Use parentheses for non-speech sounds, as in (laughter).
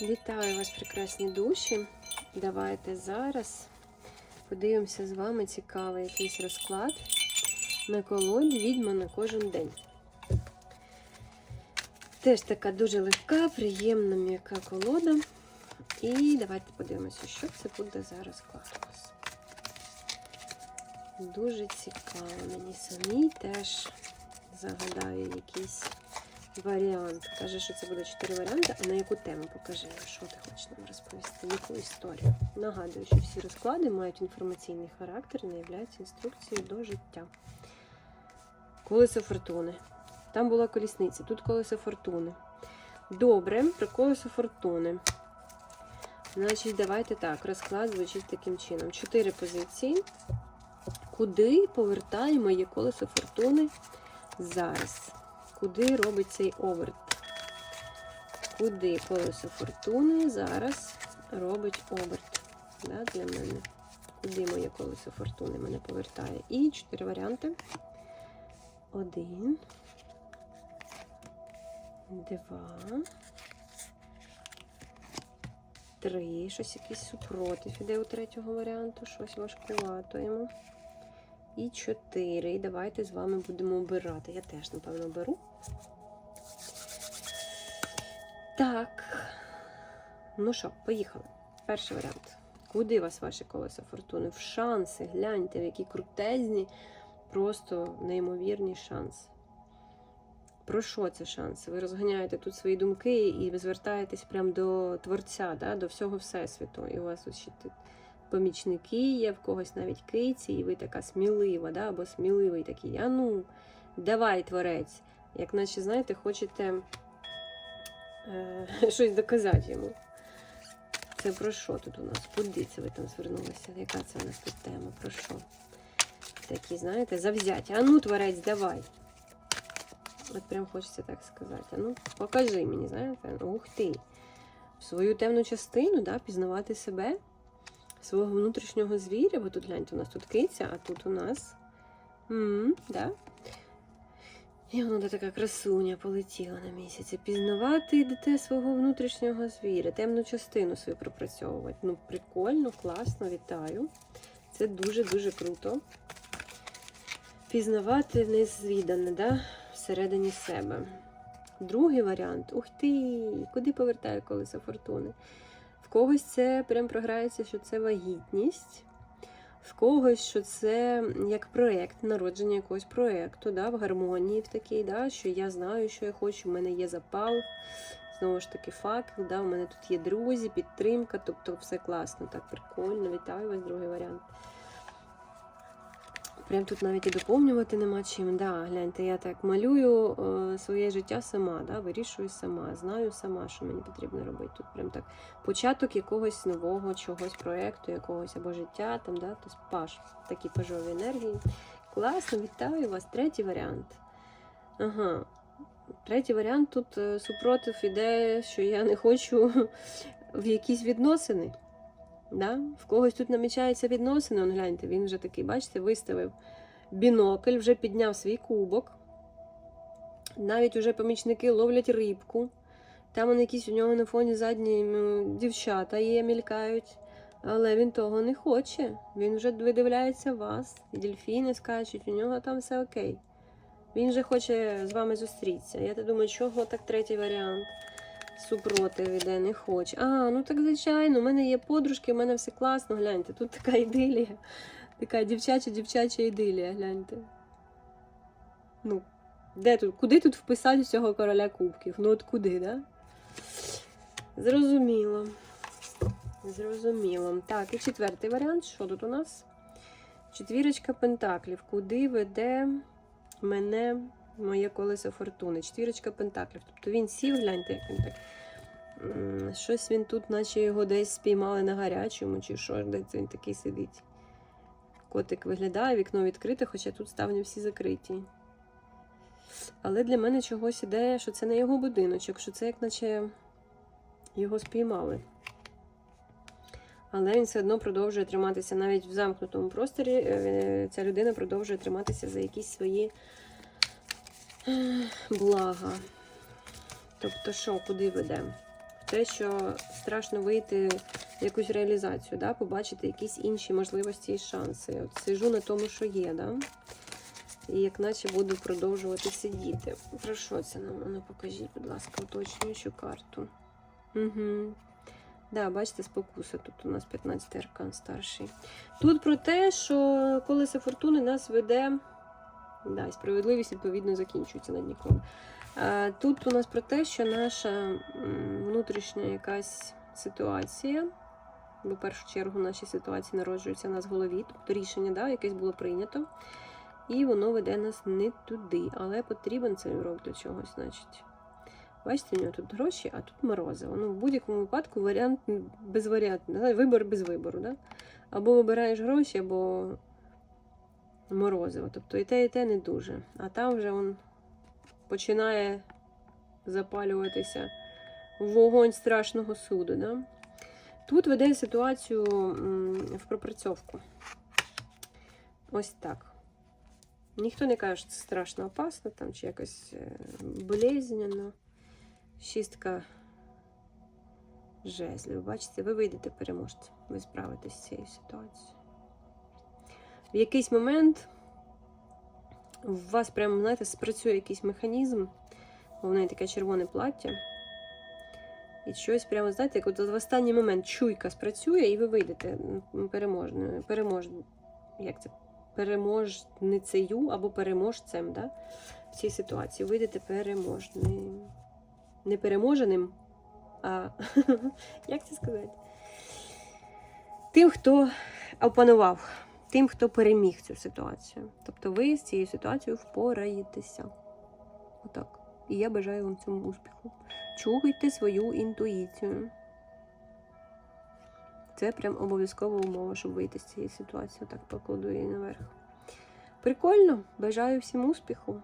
Вітаю вас, прекрасні душі. Давайте зараз подивимося з вами цікавий якийсь розклад на колоді відьма на кожен день. Теж така дуже легка, приємна м'яка колода. І давайте подивимося, що це буде зараз клад у вас. Дуже цікаво. Мені самій теж загадаю якийсь варіант. Каже, що це буде чотири варіанти. А на яку тему покажи, що ти хочеш нам розповісти, яку історію. Нагадую, що всі розклади мають інформаційний характер і не являються інструкцією до життя. Колесо фортуни. Там була колісниця, тут колесо фортуни. Добре, про колесо фортуни. Значить, давайте так. Розклад звучить таким чином: чотири позиції. Куди повертає моє колесо фортуни зараз? Куди робить цей оверт? Куди колесо фортуни зараз робить оберт? Да, для мене. Куди моє колесо фортуни мене повертає? І чотири варіанти. Один. Два. Три. Щось якийсь супротив іде у третього варіанту. Щось важкувато йому. І чотири. І давайте з вами будемо обирати. Я теж, напевно, беру. Так. Ну що, поїхали. Перший варіант. Куди вас ваші колеса фортуни? В шанси. Гляньте, які крутезні, просто неймовірні шанси. Про що це шанси? Ви розганяєте тут свої думки і ви звертаєтесь прямо до Творця, да, до всього Всесвіту. І у вас ось ще тут помічники є, в когось навіть киці, і ви така смілива, да, або сміливий такий. А ну, давай, творець. Як наче, знаєте, хочете е, (laughs) щось доказати йому. Це про що тут у нас? Куди це ви там звернулися? Яка це у нас тут тема? Про що? Такі, знаєте, завзяття. А ну, творець, давай. От прям хочеться так сказати. А ну, покажи мені, знаєте, ух ти. Свою темну частину, да, пізнавати себе, свого внутрішнього звіря, бо тут гляньте, у нас тут киця, а тут у нас. М да? І вона така красуня полетіла на місяці. Пізнавати йдете свого внутрішнього звіря, темну частину свою пропрацьовувати. Ну, прикольно, класно, вітаю. Це дуже-дуже круто. Пізнавати незвідане, да? всередині себе. Другий варіант ух ти! Куди повертає колесо фортуни? В когось це прям програється, що це вагітність, в когось, що це як проєкт, народження якогось проєкту, да, в гармонії в такій, да, що я знаю, що я хочу, в мене є запал, знову ж таки, факел, да, у мене тут є друзі, підтримка, тобто все класно, так прикольно. Вітаю вас, другий варіант. Прям тут навіть і доповнювати нема чим. Да, гляньте, я так малюю е, своє життя сама, да, вирішую сама, знаю сама, що мені потрібно робити. Тут прям так початок якогось нового чогось проєкту, якогось або життя, там, да, тобто паш, такі пажові енергії. Класно, вітаю вас. Третій варіант. Ага. Третій варіант тут е, супротив іде, що я не хочу (laughs) в якісь відносини. Да? В когось тут намічаються відносини, он гляньте, він вже такий, бачите, виставив бінокль, вже підняв свій кубок. Навіть уже помічники ловлять рибку. Там он якісь у нього на фоні задні дівчата є, мількають. Але він того не хоче. Він вже видивляється вас. І дельфіни скачуть, у нього там все окей. Він вже хоче з вами зустрітися. Я думаю, чого так третій варіант? Супротив іде, не хоче. А, ну так звичайно, у мене є подружки, у мене все класно, гляньте. Тут така ідилія. Така дівчача, дівчача ідилія, гляньте. Ну, де тут? Куди тут вписати цього короля кубків? Ну от куди, да? Зрозуміло. Зрозуміло. Так, і четвертий варіант. Що тут у нас? Четвірочка пентаклів. Куди веде мене моє колесо фортуни? Четвірочка пентаклів. Тобто він сів, гляньте, як він так. Щось він тут, наче його десь спіймали на гарячому, чи що, де це він такий сидить. Котик виглядає, вікно відкрите, хоча тут ставні всі закриті. Але для мене чогось іде, що це не його будиночок, що це як наче його спіймали. Але він все одно продовжує триматися навіть в замкнутому просторі. е, Ця людина продовжує триматися за якісь свої блага. Тобто, що, куди веде? те, що страшно вийти в якусь реалізацію, да? побачити якісь інші можливості і шанси. От сижу на тому, що є, да? і як наче буду продовжувати сидіти. Про що це нам? Ну, покажіть, будь ласка, уточнюючу карту. Угу. Да, бачите, спокуса. Тут у нас 15 аркан старший. Тут про те, що колесо фортуни нас веде. Да, і справедливість, відповідно, закінчується на ніколи. Тут у нас про те, що наша внутрішня якась ситуація, бо в першу чергу наші ситуації народжуються в нас в голові, тобто рішення, да, якесь було прийнято, і воно веде нас не туди, але потрібен цей урок до чогось, значить. Бачите, у нього тут гроші, а тут морозиво. Ну, в будь-якому випадку варіант безваріантний, вибор без вибору. Да? Або вибираєш гроші, або морозиво. Тобто і те, і те не дуже. А там вже он починає запалюватися вогонь страшного суду. Да? Тут веде ситуацію в пропрацьовку. Ось так. Ніхто не каже, що це страшно опасно там, чи якось е, болезненно. Шістка жезлів. Бачите, ви вийдете переможцем. Ви справитесь з цією ситуацією. В якийсь момент у вас прямо, знаєте, спрацює якийсь механізм, бо в неї таке червоне плаття. І щось прямо, знаєте, як от в останній момент чуйка спрацює, і ви вийдете переможною, перемож... як це? переможницею або переможцем да? в цій ситуації. Вийдете переможним. Не переможеним, а (laughs) як це сказати? Тим, хто опанував, тим, хто переміг цю ситуацію. Тобто ви з цією ситуацією впораєтеся. Отак. І я бажаю вам цьому успіху. Чуйте свою інтуїцію. Це прям обов'язкова умова, щоб вийти з цієї ситуації. Отак покладу її наверх. Прикольно, бажаю всім успіху.